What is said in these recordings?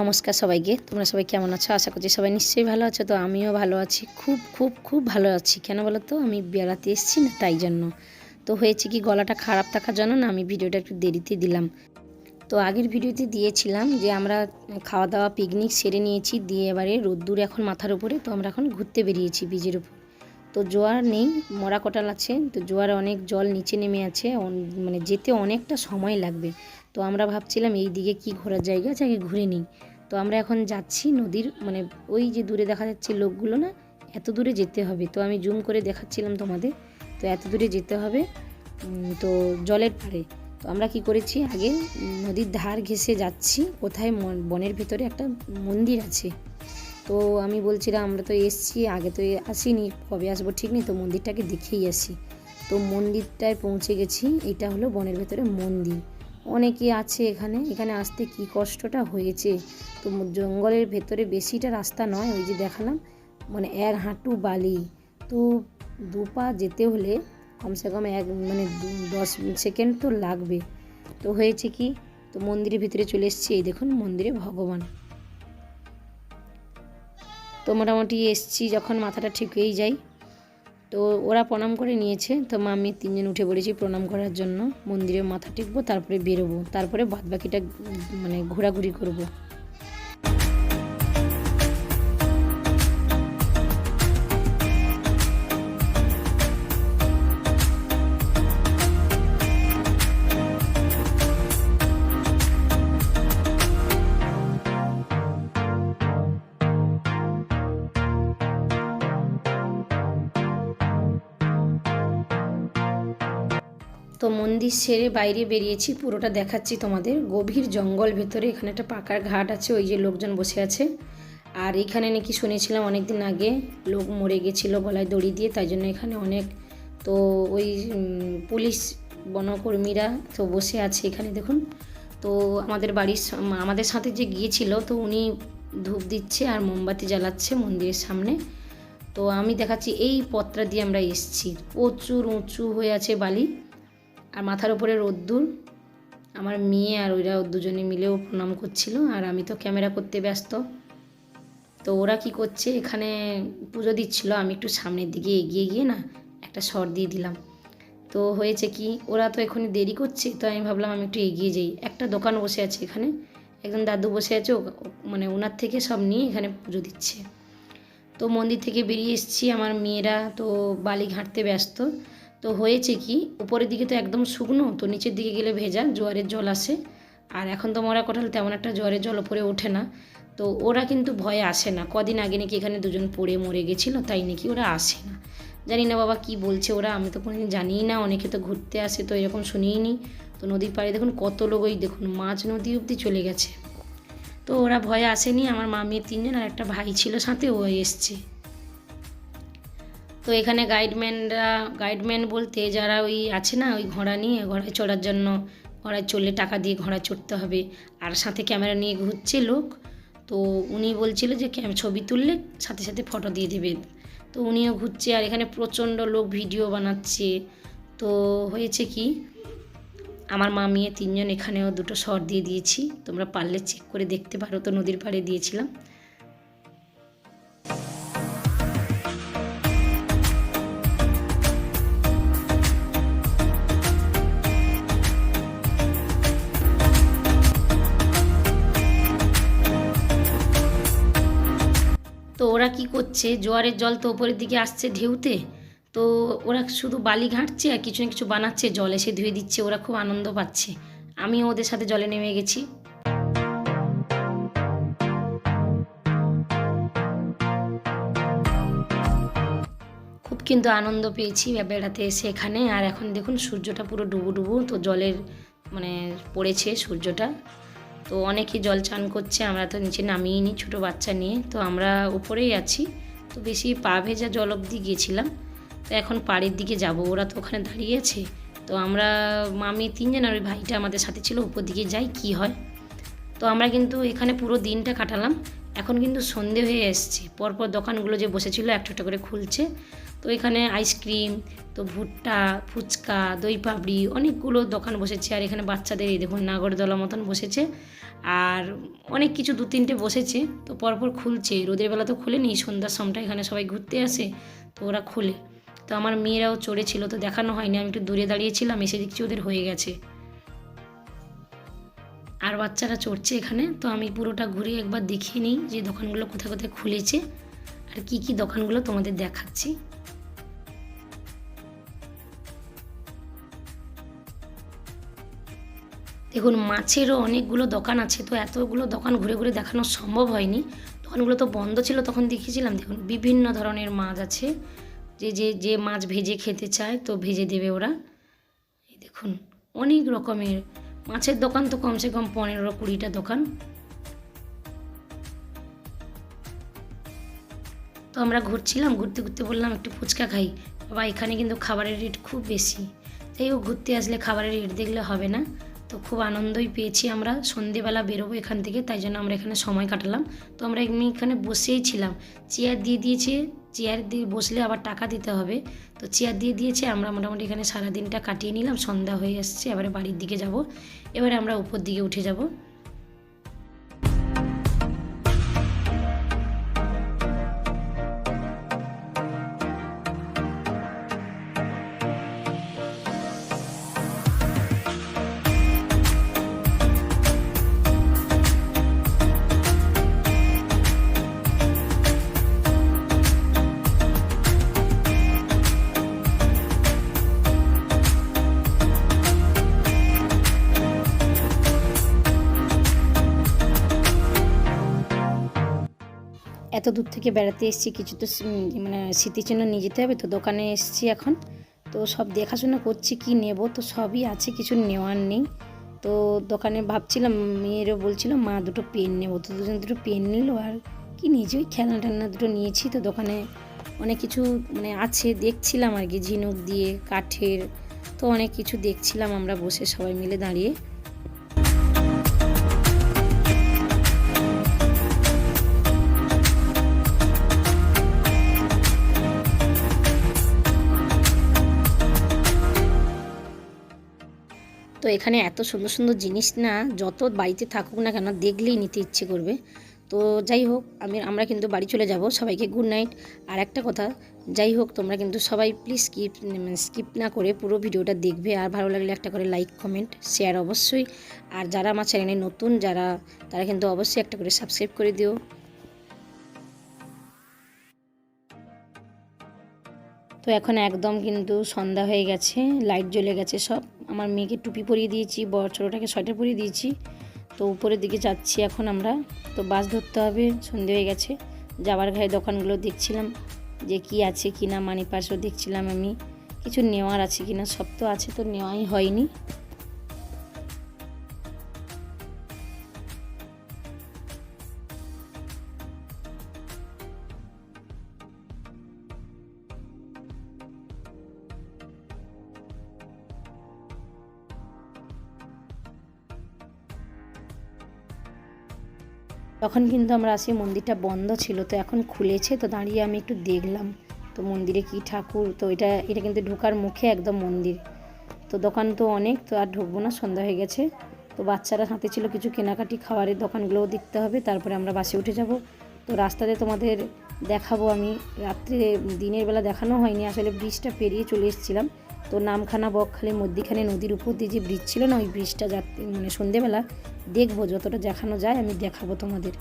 নমস্কার সবাইকে। তোমরা সবাই কেমন আছো? আশা করছি সবাই নিশ্চয়ই ভালো আছো। তো আমিও ভালো আছি। খুব খুব খুব ভালো আছি। কেন বলো তো আমি বেড়াতে এসেছি না, তাই জন্য। তো হয়েছে কি, গলাটা খারাপ থাকার জন্য না আমি ভিডিওটা একটু দেরিতে দিলাম। তো আগের ভিডিওতে দিয়েছিলাম যে আমরা খাওয়া দাওয়া পিকনিক সেরে নিয়েছি। দিয়ে এবারে রোদ্দুর এখন মাথার উপরে, তো আমরা এখন ঘুরতে বেরিয়েছি বীজের উপর। তো জোয়ার নেই, মরা কটাল আছে, তো জোয়ার অনেক জল নিচে নেমে আছে মানে যেতে অনেকটা সময় লাগবে। তো আমরা ভাবছিলাম এই দিকে কি ঘোরার জায়গা আছে, আগে ঘুরে নিই। তো আমরা এখন যাচ্ছি নদীর মানে ওই যে দূরে দেখা যাচ্ছে লোকগুলো না, এত দূরে যেতে হবে। তো আমি জুম করে দেখাচ্ছিলাম তোমাদের, তো এত দূরে যেতে হবে তো জলের পাড়ে। তো আমরা কি করেছি, আগে নদীর ধার ঘেঁষে যাচ্ছি, কোথায় বনের ভেতরে একটা মন্দির আছে। তো আমি বলছিলাম, আমরা তো এসছি, আগে তো আসিনি, কবে আসব ঠিক নেই, তো মন্দিরটাকে দেখেই আসি। তো মন্দিরটায় পৌঁছে গেছি, এটা হলো বনের ভেতরে মন্দির। অনেকে আছে এখানে এখানে আসতে কি কষ্টটা হয়েছে? তো জঙ্গলের ভেতরে বেশিটা রাস্তা নয়, ওই যে দেখালাম মানে এক হাঁটু বালি। তো দু পা যেতে হলে কমসে কম এক মানে দশ সেকেন্ড তো লাগবে। তো হয়েছে কি, তো মন্দিরের ভিতরে চলে এসেছি, এই দেখুন মন্দিরে ভগবান। তো মোটামুটি এসছি যখন মাথাটা ঠিক হয়েই যাই তো ওরা প্রণাম করে নিয়েছে। তো মা আমি তিনজন উঠে পড়েছি প্রণাম করার জন্য। মন্দিরে মাথা টিকবো, তারপরে বেরোবো। তারপরে বাদ বাকিটা মানে ঘোরাঘুরি করব। মন্দির সেরে বাইরে বেরিয়েছি, পুরোটা দেখাচ্ছি তোমাদের। গভীর জঙ্গল ভেতরে এখানে একটা পাকার ঘাট আছে, ওই যে লোকজন বসে আছে। আর এখানে নাকি শুনেছিলাম অনেক দিন আগে, লোক মরে গেছিল গলায় দড়ি দিয়ে, তাই জন্য এখানে অনেক তো ওই পুলিশ বনকর্মীরা তো বসে আছে এখানে, দেখুন। তো আমাদের বাড়ির আমাদের সাথে যে গিয়েছিল, তো উনি ধূপ দিচ্ছে আর মোমবাতি জ্বালাচ্ছে মন্দিরের সামনে। তো আমি দেখাচ্ছি, এই পথটা দিয়ে আমরা এসছি। প্রচুর উঁচু হয়ে আছে বালি। আর মাথার উপরে রোদ্দুর। আমার মেয়ে আর ওইরা দুজনে মিলেও প্রণাম করছিল আর আমি তো ক্যামেরা করতে ব্যস্ত। তো ওরা কি করছে, এখানে পুজো দিচ্ছিল, আমি একটু সামনের দিকে এগিয়ে গিয়ে না একটা শট দিয়ে দিলাম। তো হয়েছে কি, ওরা তো এখনই দেরি করছে, তো আমি ভাবলাম আমি একটু এগিয়ে যাই। একটা দোকান বসে আছে এখানে, একজন দাদু বসে আছে, ও- মানে ওনার থেকে সব নিয়ে এখানে পুজো দিচ্ছে। তো মন্দির থেকে বেরিয়ে এসেছি, আমার মেয়েরা তো বালি ঘাঁটতে ব্যস্ত। তো হয়েছে কি, উপরের দিকে তো একদম শুকনো, তো নিচের দিকে গেলে ভেজা, জোয়ারের জল আসে। আর এখন তো মরা কোঠাল তেমন একটা জোয়ারের জল ওপরে ওঠে না। তো ওরা কিন্তু ভয়ে আসে না। কদিন আগে নাকি এখানে দুজন পড়ে মরে গেছিল, তাই নাকি ওরা আসে না। জানি না বাবা কি বলছে ওরা, আমি তো কোনোদিন জানিই না, অনেকে তো ঘুরতে আসে, তো এরকম শুনিই নি তো নদীর পাড়ে দেখুন কত লোক, ওই দেখুন মাছ নদী অবধি চলে গেছে। তো ওরা ভয়ে আসেনি, আমার মামির তিনজন আর একটা ভাই ছিল, সাথে ও এসছে। তো এখানে গাইডম্যানরা গাইডম্যান বলতে যারা ওই আছে না, ওই ঘোড়া নিয়ে, ঘোড়ায় চড়ার জন্য, ঘোড়ায় চললে টাকা দিয়ে ঘোড়া চড়তে হবে। আর সাথে ক্যামেরা নিয়ে ঘুরছে লোক, তো উনি বলছিল যে ছবি তুললে সাথে সাথে ফটো দিয়ে দেবে। তো উনিও ঘুরছে, আর এখানে প্রচণ্ড লোক ভিডিও বানাচ্ছে। তো হয়েছে কি, আমার মা মেয়ে তিনজন এখানেও দুটো শট দিয়ে দিয়েছি, তোমরা পারলে চেক করে দেখতে পারো, তো নদীর পাড়ে দিয়েছিলাম। করছে জোয়ারের জল তো ওপরের দিকে আসছে ঢেউতে, তো ওরা শুধু বালি ঘাঁটছে আর কিছু না কিছু বানাচ্ছে জল এসে ধুয়ে দিচ্ছে, ওরা খুব আনন্দ পাচ্ছে। আমিও ওদের সাথে জলে নেমে গেছি। খুব কিন্তু আনন্দ পেয়েছি বেড়াতে এসে এখানে, আর এখন দেখুন সূর্যটা পুরো ডুবু ডুবু, তো জলের মানে পড়েছে সূর্যটা। তো অনেকে জল চান করছে, আমরা তো নিচে নামিয়ে নিই ছোটো বাচ্চা নিয়ে, তো আমরা উপরেই আছি। তো বেশি পা ভেজা জল অবধি গিয়েছিলাম। তো এখন পাড়ের দিকে যাব। ওরা তো ওখানে দাঁড়িয়েছে তো আমরা, মামি তিনজন আর ওই ভাইটা আমাদের সাথে ছিল। উপর দিকে যাই, কি হয়। তো আমরা কিন্তু এখানে পুরো দিনটা কাটালাম। এখন কিন্তু সন্ধে হয়ে এসছে। পরপর দোকানগুলো যে বসেছিল একটা একটা করে খুলছে। তো এখানে আইসক্রিম, তো ভুট্টা, ফুচকা, দই পাপড়ি অনেকগুলো দোকান বসেছে। আর এখানে বাচ্চাদের এই দেখুন নাগরদোলা মতন বসেছে। আর অনেক কিছু দু তিনটে বসেছে। তো পরপর খুলছে। রোদের বেলা তো খুলেনি, সন্ধ্যার সময়টা এখানে সবাই ঘুরতে আসে, তো ওরা খুলে। তো আমার মেয়েরাও চড়েছিল, তো দেখানো হয়নি। আমি একটু দূরে দাঁড়িয়েছিলাম এসে দেখছি ওদের হয়ে গেছে। আর বাচ্চারা চড়ছে এখানে, তো আমি পুরোটা ঘুরে একবার দেখিয়ে নিই যে দোকানগুলো কোথায় কোথায় খুলেছে আর কি কি দোকানগুলো তোমাদের দেখাচ্ছি। দেখুন, মাছেরও অনেকগুলো দোকান আছে, তো এতগুলো দোকান ঘুরে ঘুরে দেখানো সম্ভব হয়নি। দোকানগুলো তো বন্ধ ছিল, তখন দেখেছিলাম দেখুন, বিভিন্ন ধরনের মাছ আছে। যে যে যে মাছ ভেজে খেতে চায়, তো ভেজে দেবে ওরা। এই দেখুন, অনেক রকমের মাছের দোকান তো কমসে কম পনেরো কুড়িটা দোকান। তো আমরা ঘুরছিলাম, ঘুরতে ঘুরতে বললাম একটু ফুচকা খাই। বাবা, এখানে কিন্তু খাবারের রেট খুব বেশি। তাই হোক ঘুরতে আসলে খাবারের রেট দেখলে হবে না। তো খুব আনন্দই পেয়েছি আমরা। সন্ধেবেলা বেরোবো এখান থেকে, তাই জন্য আমরা এখানে সময় কাটালাম। তো আমরা এমনি এখানে বসেই ছিলাম। চেয়ার দিয়ে দিয়েছে চেয়ার দিয়ে বসলে আবার টাকা দিতে হবে। তো চেয়ার দিয়ে দিয়েছে, আমরা মোটামুটি এখানে সারাদিনটা কাটিয়ে নিলাম, সন্ধ্যা হয়ে আসছে এবারে বাড়ির দিকে যাব। এবারে আমরা উপর দিকে উঠে যাব। এত দূর থেকে বেড়াতে এসেছি, কিছু তো মানে স্মৃতির জন্য নিয়ে যেতে হবে, তো দোকানে এসেছি এখন। তো সব দেখাশোনা করছি, কি নেব, তো সবই আছে, কিছু নেওয়ার নেই। তো দোকানে ভাবছিলাম, মেয়েরও বলছিল, মা, দুটো পেন নেব। তো দুজন দুটো পেন নিল, আর কি নিয়েছি, ওই খেলনা টেলনা দুটো নিয়েছি। তো দোকানে অনেক কিছু মানে আছে, দেখছিলাম আর কি, ঝিনুক দিয়ে, কাঠের, তো অনেক কিছু দেখছিলাম আমরা বসে সবাই মিলে দাঁড়িয়ে। তো এখানে এত সুন্দর সুন্দর জিনিস না, যত বাড়িতে থাকুক না কেন দেখলেই নিতে ইচ্ছে করবে। তো যাই হোক, আমি, আমরা কিন্তু বাড়ি চলে যাব, সবাইকে গুড নাইট আর একটা কথা, যাই হোক, তোমরা কিন্তু সবাই প্লিজ স্কিপ স্কিপ না করে পুরো ভিডিওটা দেখবে। আর ভালো লাগলে একটা করে লাইক কমেন্ট শেয়ার অবশ্যই। আর যারা আমার চ্যানেলে নতুন, যারা, তারা কিন্তু অবশ্যই একটা করে সাবস্ক্রাইব করে দিও। তো এখন একদম কিন্তু সন্ধ্যা হয়ে গেছে লাইট জ্বলে গেছে সব। আমার মেয়েকে টুপি পরিয়ে দিয়েছি বড় ছোটোটাকে সোয়েটার পরিয়ে দিয়েছি। তো উপরের দিকে যাচ্ছি এখন আমরা। তো বাস ধরতে হবে, সন্ধে হয়ে গেছে। যাবার ঘায়ে দোকানগুলো দেখছিলাম, যে কি আছে কি না মানি পার্সও দেখছিলাম আমি। কিছু নেওয়ার আছে কি না, সব তো আছে, তো নেওয়াই হয়নি। তখন কিন্তু আমরা আসি, মন্দিরটা বন্ধ ছিল, তো এখন খুলেছে, তো দাঁড়িয়ে আমি একটু দেখলাম, তো মন্দিরে কি ঠাকুর, তো এটা এটা কিন্তু ঢোকার মুখে একদম মন্দির। তো দোকান তো অনেক, তো আর ঢুকবো না, সন্ধ্যা হয়ে গেছে, তো বাচ্চারা হাতে ছিল কিছু কেনাকাটি খাবারের দোকানগুলোও দেখতে হবে, তারপরে আমরা বাসে উঠে যাব। তো রাস্তাতে তোমাদের দেখাবো আমি, রাত্রে, দিনের বেলা দেখানো হয়নি, আসলে ব্রিজটা পেরিয়ে চলে এসেছিলাম। তো নামখানা বকখালি মধ্যিখানে নদীর উপর দিয়ে যে ব্রিজ ছিল না, ওই ব্রিজটা যাতে মানে সন্ধেবেলা দেখব, যতটা দেখানো যায় আমি দেখাবো তোমাদের।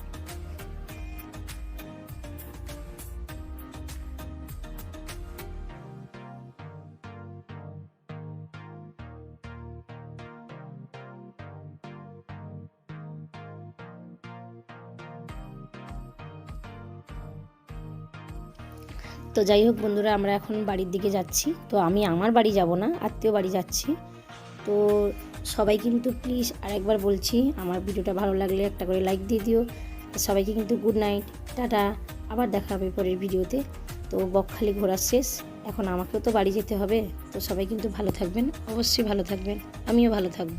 তো যাই হোক বন্ধুরা, আমরা এখন বাড়ির দিকে যাচ্ছি। তো আমি আমার বাড়ি যাব না, আত্মীয় বাড়ি যাচ্ছি। তো সবাই কিন্তু প্লিজ আরেকবার বলছি, আমার ভিডিওটা ভালো লাগলে একটা করে লাইক দিয়ে দিও। সবাইকে কিন্তু গুড নাইট টাটা। আবার দেখা হবে পরের ভিডিওতে। তো বকখালি ঘোরা শেষ। এখন আমাকেও তো বাড়ি যেতে হবে। তো সবাই কিন্তু ভালো থাকবেন, অবশ্যই ভালো থাকবেন। আমিও ভালো থাকব।